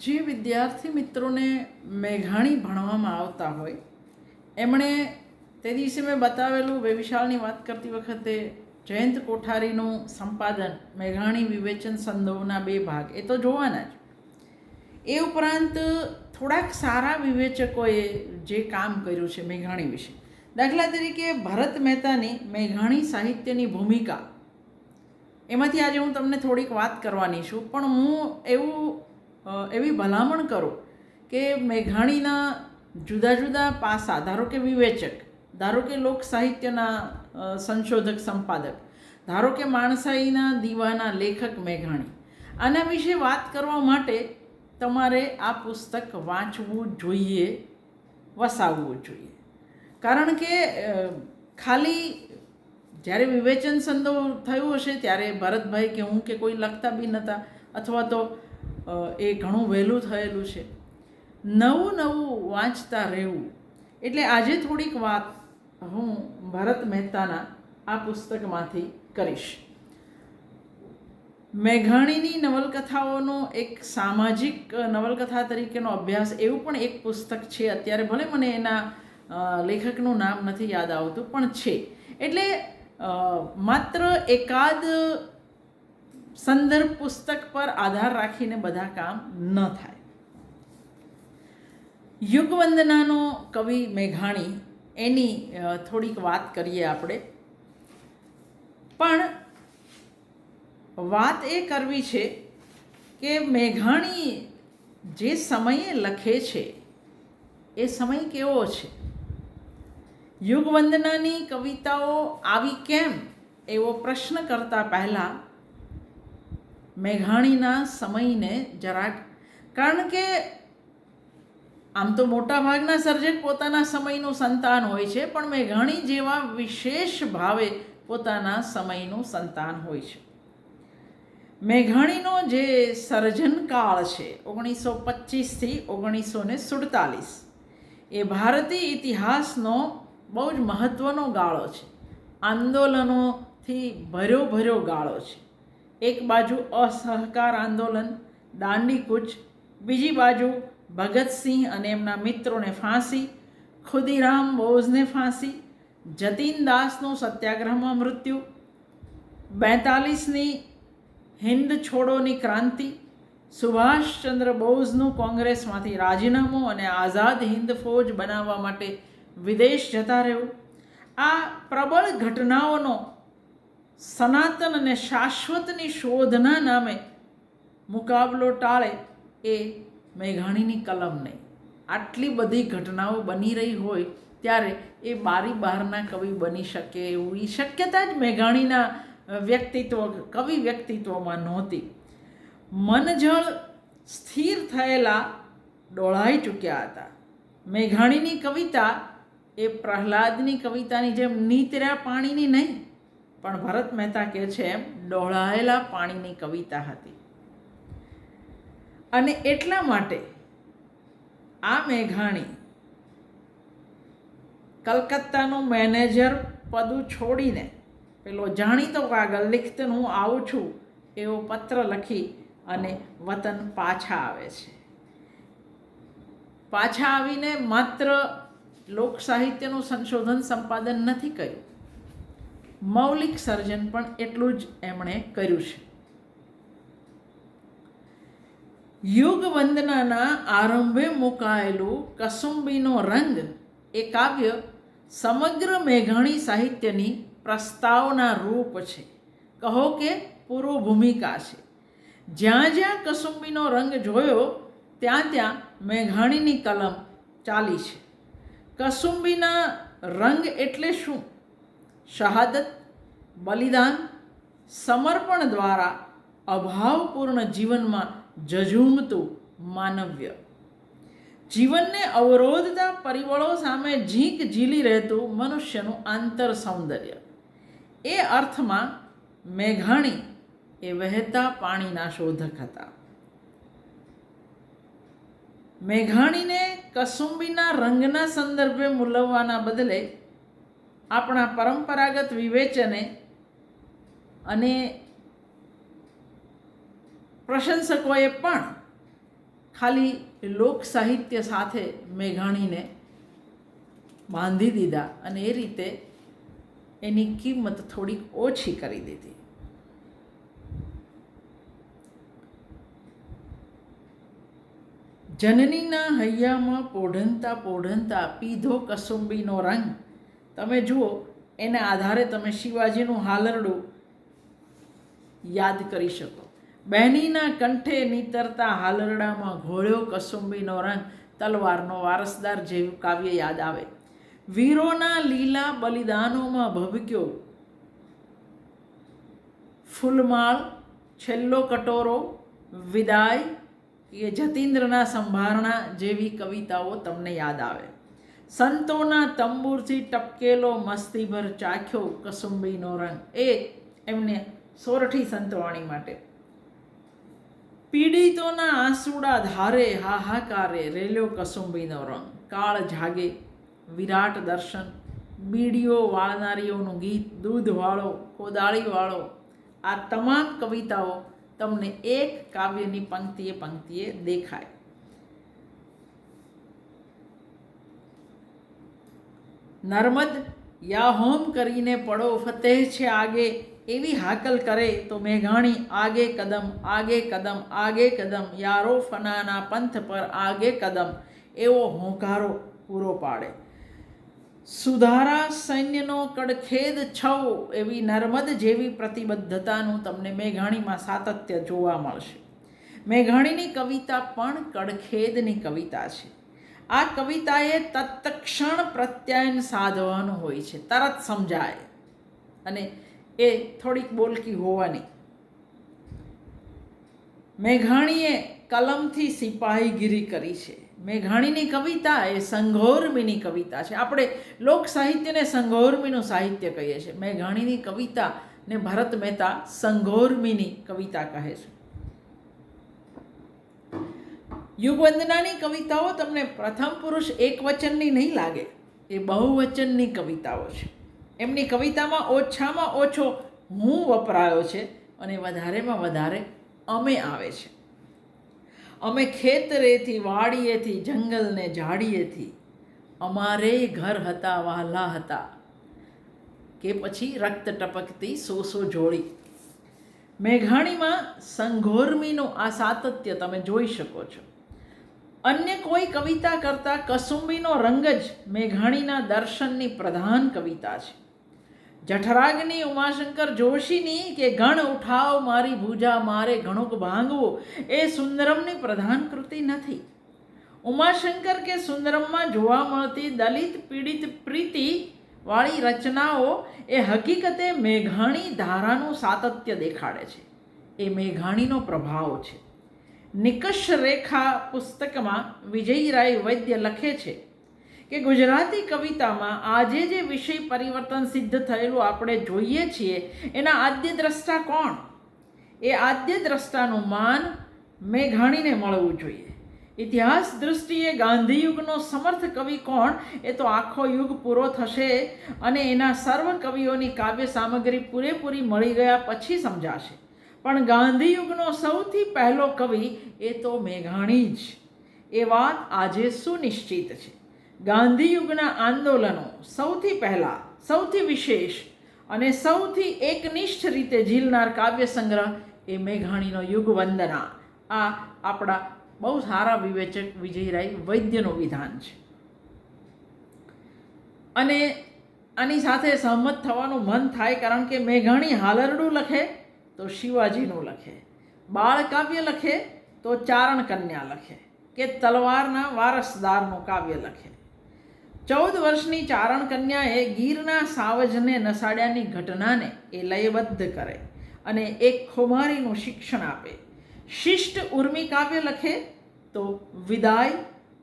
જે વિદ્યાર્થી મિત્રોને મેઘાણી ભણવામાં આવતા હોય, એમણે તે દિવસે મેં બતાવેલું વેવિશાળની વાત કરતી વખતે જયંત કોઠારીનું સંપાદન, મેઘાણી વિવેચન સંદોવના બે ભાગ, એ તો જોવાના જ. એ ઉપરાંત થોડાક સારા વિવેચકોએ જે કામ કર્યું છે મેઘાણી વિશે. દાખલા તરીકે ભરત મહેતાની મેઘાણી સાહિત્યની ભૂમિકા. એમાંથી આજે હું તમને થોડીક વાત કરવાની છું, પણ હું એવું એવી ભલામણ કરો કે મેઘાણીના જુદા જુદા પાસા, ધારો કે વિવેચક, ધારો કે લોક સાહિત્યના સંશોધક સંપાદક, ધારો કે માણસાઈના દીવાના લેખક મેઘાણી, આના વિશે વાત કરવા માટે તમારે આ પુસ્તક વાંચવું જોઈએ, વસાવવું જોઈએ. કારણ કે ખાલી જ્યારે વિવેચન સંદો થયું હશે ત્યારે ભરતભાઈ કે હું કે કોઈ લખતા બી નહોતા અથવા તો એ ઘણું વહેલું થયેલું છે. નવું નવું વાંચતા રહેવું. એટલે આજે થોડીક વાત હું ભરત મહેતાના આ પુસ્તકમાંથી કરીશ. મેઘાણીની નવલકથાઓનો એક સામાજિક નવલકથા તરીકેનો અભ્યાસ એવું પણ એક પુસ્તક છે. અત્યારે ભલે મને એના લેખકનું નામ નથી યાદ આવતું, પણ છે. એટલે માત્ર એકાદ સંદર્ભ પુસ્તક પર આધાર રાખીને બધા કામ ન થાય. યુગવંદનાનો કવિ મેઘાણી એની થોડીક વાત કરીએ આપણે. પણ વાત એ કરવી છે કે મેઘાણી જે સમયે લખે છે, એ સમય કેવો છે? યુગવંદનાની કવિતાઓ આવી કેમ? એવો પ્રશ્ન કરતા પહેલાં મેઘાણીના સમયને જરાક, કારણ કે આમ તો મોટા ભાગના સર્જક પોતાના સમયનું સંતાન હોય છે, પણ મેઘાણી જેવા વિશેષ ભાવે પોતાના સમયનું સંતાન હોય છે. મેઘાણીનો જે સર્જનકાળ છે, ઓગણીસો પચીસથી ઓગણીસો ને સુડતાલીસ, એ ભારતીય ઇતિહાસનો બહુ જ મહત્ત્વનો ગાળો છે. આંદોલનોથી ભર્યો ભર્યો ગાળો છે. એક બાજુ અસહકાર આંદોલન, દાંડી કૂચ, બીજી બાજુ ભગતસિંહ અને એમના મિત્રોને ફાંસી, ખુદીરામ બોઝને ફાંસી, જતીન દાસનું સત્યાગ્રહમાં મૃત્યુ, બેતાલીસની હિન્દ છોડોની ક્રાંતિ, સુભાષચંદ્ર બોઝનું કોંગ્રેસમાંથી રાજીનામું અને આઝાદ હિન્દ ફોજ બનાવવા માટે વિદેશ જતા રહેવું. આ પ્રબળ ઘટનાઓનો સનાતન અને શાશ્વતની શોધના નામે મુકાબલો ટાળે એ મેઘાણીની કલમ નહીં. આટલી બધી ઘટનાઓ બની રહી હોય ત્યારે એ બારી બહારના કવિ બની શકે એવી શક્યતા જ મેઘાણીના વ્યક્તિત્વ, કવિ વ્યક્તિત્વમાં નહોતી. મનજળ સ્થિર થયેલા ડોળાઈ ચૂક્યા હતા. મેઘાણીની કવિતા એ પ્રહલાદની કવિતાની જેમ નીતર્યા પાણીની નહીં. પણ ભરત મહેતા કહે છે એમ ડોળાયેલા પાણીની કવિતા હતી. અને એટલા માટે આ મેઘાણી કલકત્તાનું મેનેજર પદું છોડીને પેલો જાણીતો કાગળ લિખિતન હું આવું છું એવો પત્ર લખી અને વતન પાછા આવે છે. પાછા આવીને માત્ર લોક સાહિત્યનું સંશોધન સંપાદન નથી કર્યું. મૌલિક સર્જન પણ એટલું જ એમણે કર્યું છે. યુગ વંદનાના આરંભે મુકાયેલું કસુંબીનો રંગ એ કાવ્ય સમગ્ર મેઘાણી સાહિત્યની પ્રસ્તાવના રૂપ છે. કહો કે પૂર્વ ભૂમિકા છે. જ્યાં જ્યાં કસુંબીનો રંગ જોયો, ત્યાં ત્યાં મેઘાણીની કલમ ચાલી છે. કસુંબીના રંગ એટલે શું? શહાદત બલિદાન સમર્પણ દ્વારા અભાવપૂર્ણ જીવનમાં જજુમતું માનવ્ય જીવનને અવરોધતા પરિબળો સામે ઝીંક ઝીલી રહેતું મનુષ્યનું આંતર સૌંદર્ય એ અર્થમાં મેઘાણી એ વહેતા પાણીના શોધક હતા મેઘાણીને કસુંબીના રંગના સંદર્ભે મૂલવવાના બદલે આપણા પરંપરાગત વિવેચને અને પ્રશંસકોએ પણ ખાલી લોક સાહિત્ય સાથે મેઘાણીને બાંધી દીધા અને એ રીતે એની કિંમત થોડીક ઓછી કરી દીધી. જનનીના હૈયામાં પોઢંતા પોઢંતા પીધો કસુંબીનો રંગ તમે જુઓ, એના આધારે તમે શિવાજીનું હાલરડું યાદ કરી શકો. બહેનીના કંઠે નીતરતા હાલરડામાં ઘોળ્યો કસુંબીનો રંગ તલવારનો વારસદાર જેવું કાવ્ય યાદ આવે. વીરોના લીલા બલિદાનોમાં ભભક્યો ફૂલમાળ, છેલ્લો કટોરો, વિદાય, એ જતીન્દ્રના સંભારણા જેવી કવિતાઓ તમને યાદ આવે. સંતોના તંબુરથી ટપકેલો મસ્તીભર ચાખ્યો કસુંબીનો રંગ. એ એમને સોરઠી સંતવાણી માટે. પીડિતોના આંસુડા ધારે હાહાકારે રેલ્યો કસુંબીનો રંગ. કાળ જાગે, વિરાટ દર્શન, બીડીઓ વાળનારીઓનું ગીત દૂધવાળો કોદાળીવાળો આ તમામ કવિતાઓ તમને એક કાવ્યની પંક્તિએ પંક્તિએ દેખાય. નર્મદ યા હોમ કરીને પડો ફતેહ છે આગે, એવી હાકલ કરે તો મેઘાણી, આગે કદમ આગે કદમ આગે કદમ, યારો ફનાના પંથ પર આગે કદમ, એવો હોંકારો પૂરો પાડે. સુધારા સૈન્યનો કડખેદ છવ એવી નર્મદ જેવી પ્રતિબદ્ધતાનું તમને મેઘાણીમાં સાતત્ય જોવા મળશે. મેઘાણીની કવિતા પણ કડખેદની કવિતા છે. આ કવિતાએ તત્ક્ષણ પ્રત્યાયન સાધવાનું હોય છે, તરત સમજાય. અને એ થોડીક બોલકી હોવાની. મેઘાણીએ કલમથી સિપાહીગીરી કરી છે. મેઘાણીની કવિતા એ સંઘોર્મીની કવિતા છે. આપણે લોક સાહિત્યને સંઘોર્મીનું સાહિત્ય કહીએ છીએ. મેઘાણીની કવિતા ને ભરત મહેતા સંઘોર્મીની કવિતા કહે છે. યુગવંદનાની કવિતાઓ તમને પ્રથમ પુરુષ એક વચનની નહીં લાગે, એ બહુવચનની કવિતાઓ છે. એમની કવિતામાં ઓછામાં ઓછો હું વપરાયો છે અને વધારેમાં વધારે અમે આવે છે. અમે ખેતરેથી, વાડીએથી, જંગલને ઝાડીએથી, અમારે ઘર હતા, વહાલા હતા, કે પછી રક્ત ટપકતી સોસો જોડી. મેઘાણીમાં સંઘોર્મીનું આ સાતત્ય તમે જોઈ શકો છો. અન્ય કોઈ કવિતા કરતાં કસુંબીનો રંગ જ મેઘાણીના દર્શનની પ્રધાન કવિતા છે. જઠરાગની ઉમાશંકર જોશીની કે ગણ ઉઠાવ મારી ભૂજા મારે ઘણુંક ભાંગવું, એ સુંદરમની પ્રધાન કૃતિ નથી. ઉમાશંકર કે સુંદરમમાં જોવા મળતી દલિત પીડિત પ્રીતિ વાળી રચનાઓ એ હકીકતે મેઘાણી ધારાનું સાતત્ય દેખાડે છે. એ મેઘાણીનો પ્રભાવ છે. નિકષ રેખા પુસ્તકમાં વિજયરાય વૈદ્ય લખે છે કે ગુજરાતી કવિતામાં આજે જે વિષય પરિવર્તન સિદ્ધ થયેલું આપણે જોઈએ છીએ, એના આદ્ય દ્રષ્ટા કોણ? એ આદ્ય દ્રષ્ટાનું માન મેઘાણીને મળવું જોઈએ. ઇતિહાસ દૃષ્ટિએ ગાંધીયુગનો સમર્થ કવિ કોણ? એ તો આખો યુગ પૂરો થશે અને એના સર્વ કવિઓની કાવ્ય સામગ્રી પૂરેપૂરી મળી ગયા પછી સમજાશે. પણ ગાંધીયુગનો સૌથી પહેલો કવિ એ તો મેઘાણી જ. એ વાત આજે સુનિશ્ચિત છે. ગાંધીયુગના આંદોલનો સૌથી પહેલાં, સૌથી વિશેષ અને સૌથી એકનિષ્ઠ રીતે ઝીલનાર કાવ્ય સંગ્રહ એ મેઘાણીનો યુગ વંદના. આ આપણા બહુ સારા વિવેચક વિજયરાય વૈદ્યનું વિધાન છે. અને આની સાથે સહમત થવાનું મન થાય કારણ કે મેઘાણી હાલરડું લખે તો શિવાજીનું લખે. બાળ કાવ્ય લખે તો ચારણ કન્યા લખે કે તલવારના વારસદારનું કાવ્ય લખે. ચૌદ વર્ષની ચારણ કન્યાએ ગીરના સાવજને નસાડ્યાની ઘટનાને એ લયબદ્ધ કરે અને એક ખુમારીનું શિક્ષણ આપે. શિષ્ટ ઉર્મી કાવ્ય લખે તો વિદાય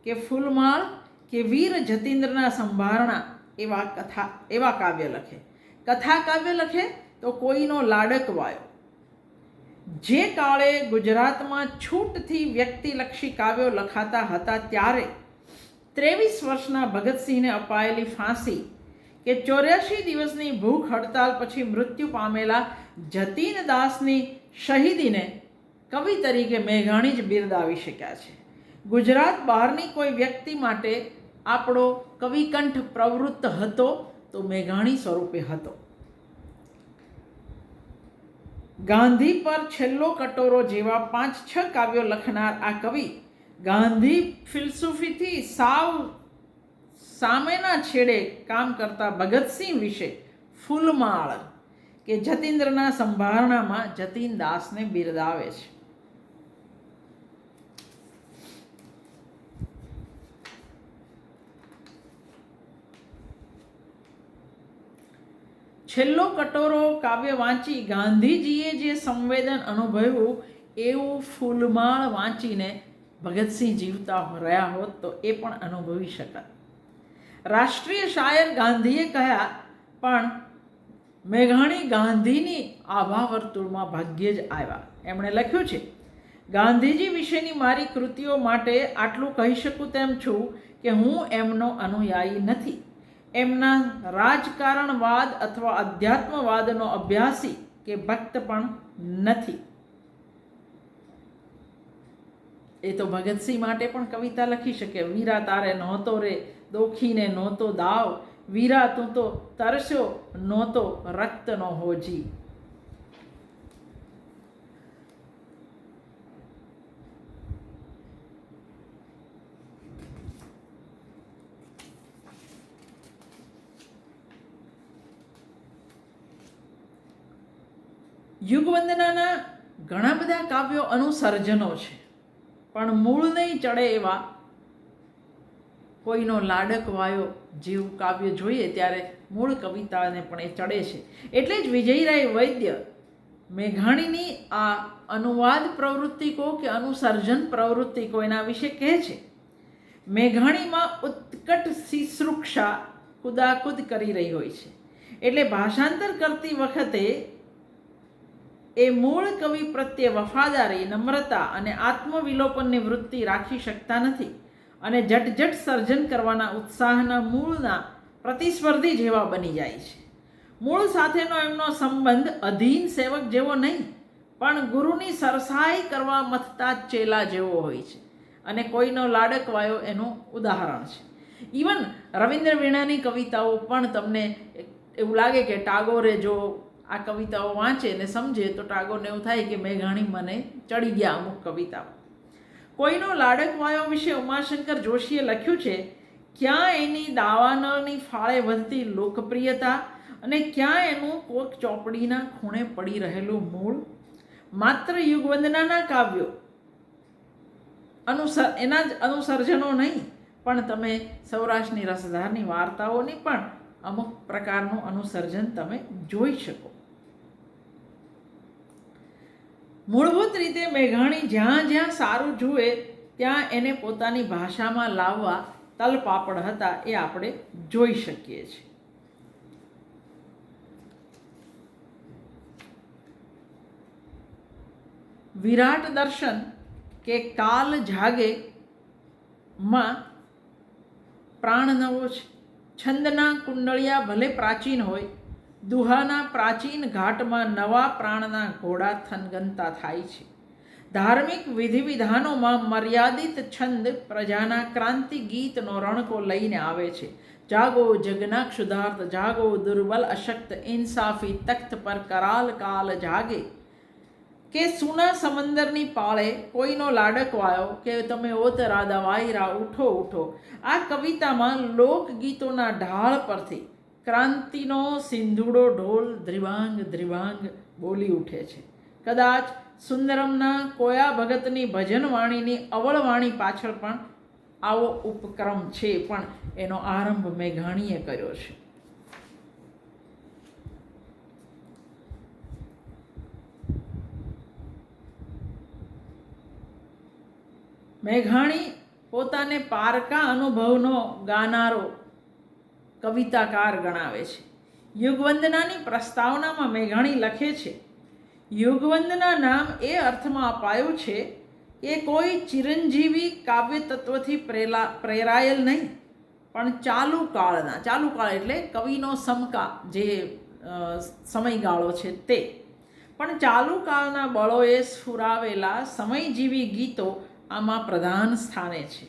કે ફૂલમાળ કે વીર જતીન્દ્રના સંભારણા એવા કથા, એવા કાવ્ય લખે. કથા કાવ્ય લખે તો કોઈનો લાડક વાયો જે કાળે ગુજરાતમાં છૂટથી વ્યક્તિલક્ષી કાવ્યો લખાતા હતા ત્યારે ત્રેવીસ વર્ષના ભગતસિંહને અપાયેલી ફાંસી કે ચોર્યાસી દિવસની ભૂખ હડતાલ પછી મૃત્યુ પામેલા જતીન દાસની શહીદીને કવિ તરીકે મેઘાણી જ બિરદાવી શક્યા છે. ગુજરાત બહારની કોઈ વ્યક્તિ માટે આપણો કવિકંઠ પ્રવૃત્ત હતો તો મેઘાણી સ્વરૂપે હતો. ગાંધી પર છેલ્લો કટોરો જેવા પાંચ છ કાવ્યો લખનાર આ કવિ ગાંધી ફિલસુફીથી સાવ સામેના છેડે કામ કરતા ભગતસિંહ વિશે ફૂલમાળ કે જતીન્દ્રના સંભારણામાં જતીન દાસને બિરદાવે છે. છેલ્લો કટોરો કાવ્ય વાંચી ગાંધીજીએ જે સંવેદન અનુભવ્યું, એવું ફૂલમાળ વાંચીને ભગતસિંહ જીવતા રહ્યા હોત તો એ પણ અનુભવી શકત. રાષ્ટ્રીય શાયર ગાંધીએ કહ્યા, પણ મેઘાણી ગાંધીની આભા વર્તુળમાં ભાગ્યે જ આવ્યા. એમણે લખ્યું છે, ગાંધીજી વિશેની મારી કૃતિઓ માટે આટલું કહી શકું તેમ છું કે હું એમનો અનુયાયી નથી. એમના રાજકારણવાદ અથવા અધ્યાત્મવાદનો અભ્યાસી કે ભક્ત પણ નથી. એ તો ભગતસિંહ માટે પણ કવિતા લખી શકે. વીરા તારે નહોતો રે, દોખીને નહોતો દાવ. વીરા તું તો તરસ્યો, નહોતો રક્તનો હોજી. યુગવંદનાના ઘણા બધા કાવ્યો અનુસર્જનો છે. પણ મૂળ નહીં ચડે એવા કોઈનો લાડક વાયો જેવું કાવ્ય જોઈએ ત્યારે મૂળ કવિતાને પણ એ ચડે છે. એટલે જ વિજયરાય વૈદ્ય મેઘાણીની આ અનુવાદ પ્રવૃત્તિ કહો કે અનુસર્જન પ્રવૃત્તિ કહો એના વિશે કહે છે. મેઘાણીમાં ઉત્કટ શિશ્રુક્ષા કુદાકુદ કરી રહી હોય છે. એટલે ભાષાંતર કરતી વખતે એ મૂળ કવિ પ્રત્યે વફાદારી, નમ્રતા અને આત્મવિલોપનની વૃત્તિ રાખી શકતા નથી અને જટજટ સર્જન કરવાના ઉત્સાહના મૂળના પ્રતિસ્પર્ધી જેવા બની જાય છે. મૂળ સાથેનો એમનો સંબંધ અધીન સેવક જેવો નહીં, પણ ગુરુની સરસાઈ કરવા મથતા ચેલા જેવો હોય છે અને કોઈનો લાડક વાયો એનું ઉદાહરણ છે. ઇવન રવિન્દ્ર વીણાની કવિતાઓ પણ તમને એવું લાગે કે ટાગોરે જો આ કવિતાઓ વાંચે ને સમજે તો ટાગોરને એવું થાય કે મેઘાણી મને ચડી ગયા અમુક કવિતાઓ. કોઈનો લાડક વાયો વિશે ઉમાશંકર જોશીએ લખ્યું છે, ક્યાં એની દાવાનળની ફાળે વધતી લોકપ્રિયતા અને ક્યાં એનું કોક ચોપડીના ખૂણે પડી રહેલું મૂળ? માત્ર યુગવંદનાના કાવ્યો. અનુસર, એના જ અનુસર્જનો નહીં, પણ તમે સૌરાષ્ટ્રની રસધારની વાર્તાઓની પણ અમુક પ્રકારનું અનુસર્જન તમે જોઈ શકો. મૂળભૂત રીતે મેઘાણી જ્યાં જ્યાં સારું જુએ, ત્યાં એને પોતાની ભાષામાં લાવવા તલપાપડ હતા એ આપણે જોઈ શકીએ છીએ. વિરાટ દર્શન કે કાલ જાગે માં પ્રાણ નવો છે. છંદના કુંડળિયા ભલે પ્રાચીન હોય દુહાના પ્રાચીન ઘાટમાં નવા પ્રાણના ઘોડા થનગનતા થાય છે. ધાર્મિક વિધિવિધાનોમાં મર્યાદિત છંદ પ્રજાના ક્રાંતિ ગીતનો રણકો લઈને આવે છે. જાગો જગના ક્ષુધાર્થ જાગો દુર્બલ અશક્ત, ઇન્સાફી તખ્ત પર કરાલ કાલ જાગે. કે સુના સમંદરની પાળે કોઈનો લાડકવાયો કે તમે ઓતરા દવાઈરા ઉઠો ઉઠો. આ કવિતામાં લોકગીતોના ઢાળ પરથી ક્રાંતિનો સિંધુડો ઢોલ ધ્રિવાંગ ધ્રિવાંગ બોલી ઉઠે છે. કદાચ સુંદરમના કોયા ભગતની ભજનવાણીની અવળવાણી પાછળ પણ આવો ઉપક્રમ છે પણ એનો આરંભ મેઘાણીએ કર્યો છે. મેઘાણી પોતાને પારકા અનુભવનો ગાનારો કવિતાકાર ગણાવે છે. યુગવંદનાની પ્રસ્તાવનામાં મેઘાણી લખે છે, યુગવંદના નામ એ અર્થમાં અપાયું છે કે કોઈ ચિરંજીવી કાવ્ય તત્વથી પ્રેલા, પ્રેરાયેલ નહીં, પણ ચાલુ કાળના, ચાલુ કાળ એટલે કવિનો સમકા જે સમયગાળો છે તે. પણ ચાલુ કાળના બળોએ સ્ફુરાવેલા સમયજીવી ગીતો આમાં પ્રધાન સ્થાને છે.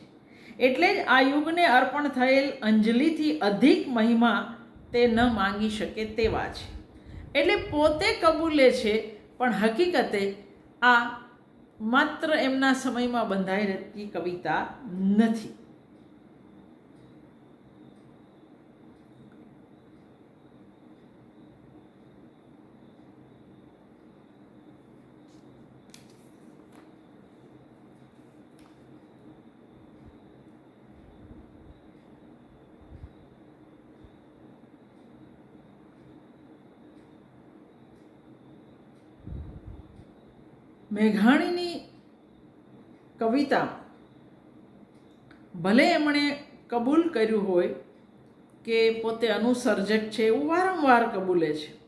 એટલે જ આ યુગને અર્પણ થયેલ અંજલિથી અધિક મહિમા તે ન માંગી શકે તેવા છે. એટલે પોતે કબૂલે છે, પણ હકીકતે આ માત્ર એમના સમયમાં બંધાઈ રહેતી કવિતા નથી. મેઘાણીની કવિતા ભલે એમણે કબૂલ કર્યું હોય કે પોતે અનુસર્જક છે એવું વારંવાર કબૂલે છે.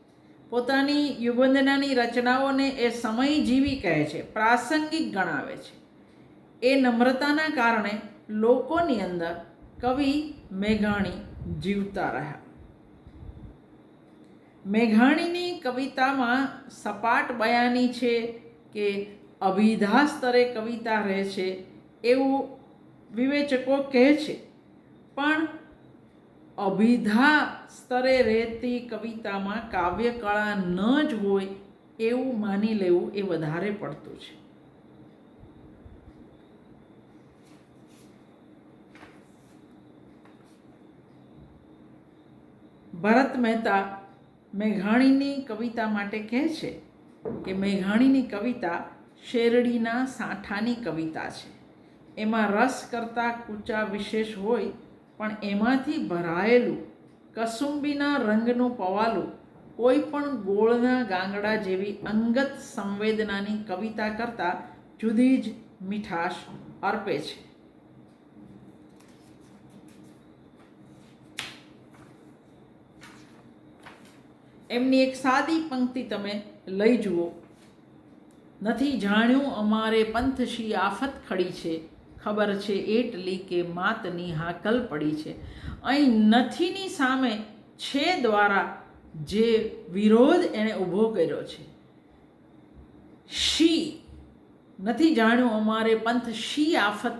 પોતાની યુવંદનાની રચનાઓને એ સમયજીવી કહે છે, પ્રાસંગિક ગણાવે છે. એ નમ્રતાના કારણે લોકોની અંદર કવિ મેઘાણી જીવતા રહ્યા. મેઘાણીની કવિતામાં સપાટ બયાની છે કે અભિધા સ્તરે કવિતા રહે છે એવું વિવેચકો કહે છે. પણ અભિધા સ્તરે રહેતી કવિતામાં કાવ્યકળા ન જ હોય એવું માની લેવું એ વધારે પડતું છે. ભરત મહેતા મેઘાણીની કવિતા માટે કહે છે કે મેઘાણીની કવિતા શેરડીના સાંઠાની કવિતા છે. એમાં રસ કરતાં કૂચા વિશેષ હોય, પણ એમાંથી ભરાયેલું, કસુંબીના રંગનું પવાલું, કોઈ પણ ગોળના ગાંગડા જેવી અંગત સંવેદનાની કવિતા કરતાં જુદી જ મીઠાશ અર્પે છે. એમની એક સાદી પંક્તિ તમે લઈ જુઓ. નથી જાણ્યું અમારે પંથશી આફત ખડી છે. ખબર છે એટલી કે માતની હાકલ પડી છે. અહીં નથીની સામે છે દ્વારા જે વિરોધ એણે ઊભો કર્યો છે. શી. નથી જાણ્યું અમારે પંથ શી આફત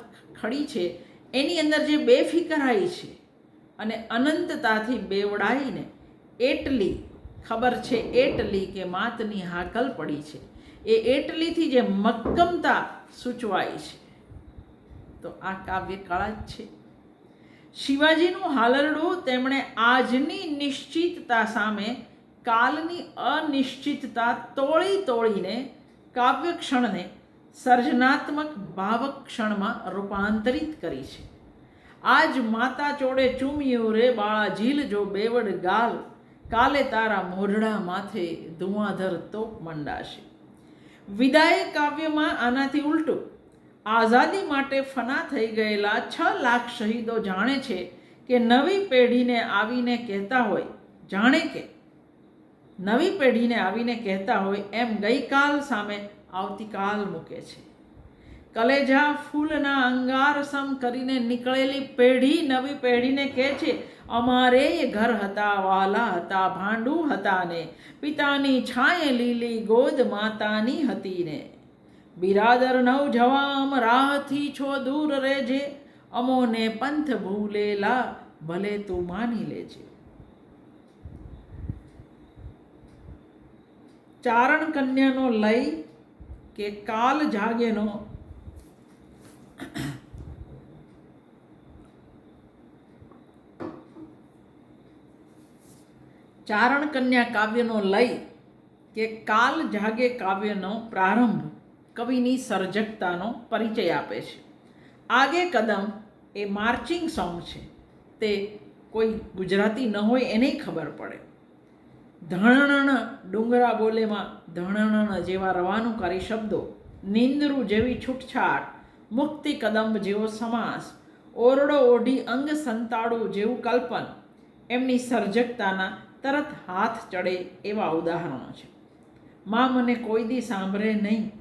ખડી છે. એની અંદર જે બેફિકરાઈ છે અને અનંતતાથી બેવડાઈને એટલી ખબર છે એટલી કે માતની હાકલ પડી છે. એ એટલીથી જે મક્કમતા સૂચવાય છે. તો આ કાવ્ય કળા જ છે. શિવાજીનું હાલરડું તેમણે આજની નિશ્ચિતતા સામે કાલની અનિશ્ચિતતા તોળી તોળીને કાવ્ય ક્ષણને સર્જનાત્મક ભાવક ક્ષણમાં રૂપાંતરિત કરી છે. આજ માતા ચોડે ચૂમ્યું રે બાળા ઝીલ જો બેવડ ગાલ. કાલે તારા મોઢડા માથે ધુઆધર તોપ મંડાશે. વિદાય કાવ્યમાં આનાથી ઉલટું, આઝાદી માટે ફના થઈ ગયેલા છ લાખ શહીદો જાણે છે કે નવી પેઢીને આવીને કહેતા હોય, જાણે કે નવી પેઢીને આવીને કહેતા હોય એમ ગઈકાલ સામે આવતીકાલ મૂકે છે. કલેજા ફૂલના અંગાર સમ કરીને નીકળેલી પેઢી નવી પેઢીને કહે છે અમારે ઘર હતા, વાલા હતા, ભાંડું હતા ને પિતાની છાંય લીલી ગોદ માતાની હતી ને બિરાદર નવ જવામ રાહથી છો દૂર રહેજે. અમોને પંથ ભૂલેલા, ભલે તું માની લેજે. ચારણ કન્યાનો લય કે કાલ જાગેનો. ચારણ કન્યા કાવ્યનો લય કે કાલ જાગે કાવ્યનો પ્રારંભ કવિની સર્જકતાનો પરિચય આપે છે. આગે કદમ એ માર્ચિંગ સોંગ છે. તે કોઈ ગુજરાતી ન હોય એને ખબર પડે. ધણણ ડુંગરા બોલેમાં ધણણ જેવા રવાનુકારી શબ્દો, નિંદરું જેવી છૂટછાટ, મુક્તિ કદંબ જેવો સમાસ, ઓરડો ઓઢી અંગ સંતાડું જેવું કલ્પન, એમની સર્જકતાના તરત હાથ ચડે એવા ઉદાહરણો છે. માં મને કોઈ દી સાંભળે નહીં.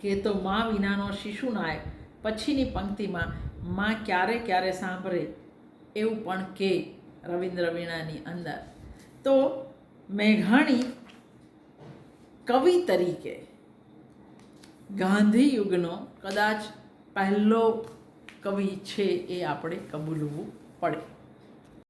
કે તો માં વિનાનો શિશુ નાયક પછીની પંક્તિમાં માં ક્યારે ક્યારે સાંભળે એવું પણ કે રવિન્દ્ર વીણાની અંદર. તો મેઘાણી કવિ તરીકે ગાંધી યુગનો કદાચ પહેલો કવિ છે એ આપણે કબૂલવું પડે.